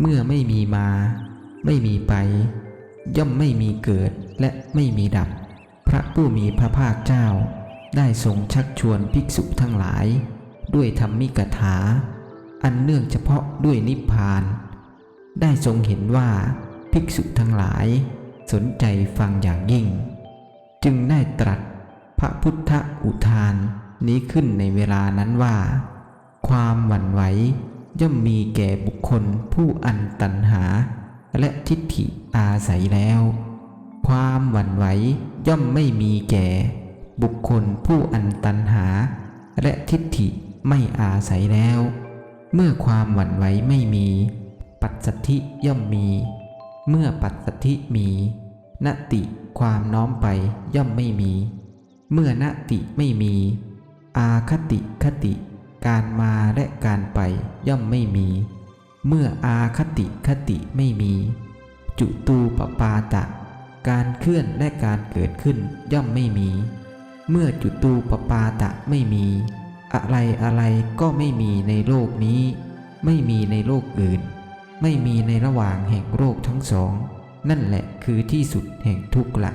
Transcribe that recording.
เมื่อไม่มีมา ไม่มีไป ย่อมไม่มีเกิดและไม่มีดับ พระผู้มีพระภาคเจ้า ได้ทรงชักชวนภิกษุทั้งหลาย ด้วยธรรมิกถา อันเนื่องเฉพาะด้วยนิพพาน ได้ทรงเห็นว่าภิกษุทั้งหลาย สนใจฟังอย่างยิ่ง จึงได้ตรัสพระพุทธอุทานนี้ขึ้นในเวลานั้นว่า ความหวั่นไหวย่อมมีแก่บุคคลผู้อันตันหา และทิฏฐิอาศัยแล้ว ความหวั่นไหวย่อมไม่มีแก่ บุคคลผู้อันตันหา และทิฏฐิไม่อาศัยแล้ว เมื่อความหวั่นไหวไม่มี ปัจสัทธิย่อมมี เมื่อปัจสัทธิมีนติความน้อมไปย่อมไม่มี เมื่อนติไม่มี อาคติคติ การมาและการไปย่อมไม่มี เมื่ออาคติคติไม่มี จุตูปปาตะ การเคลื่อนและการเกิดขึ้นย่อมไม่มี เมื่อจุตูปปาตะไม่มี อะไรอะไรก็ไม่มีในโลกนี้ ไม่มีในโลกอื่น ไม่มีในระหว่างแห่งโลกทั้งสอง นั่นแหละคือที่สุดแห่งทุกข์ละ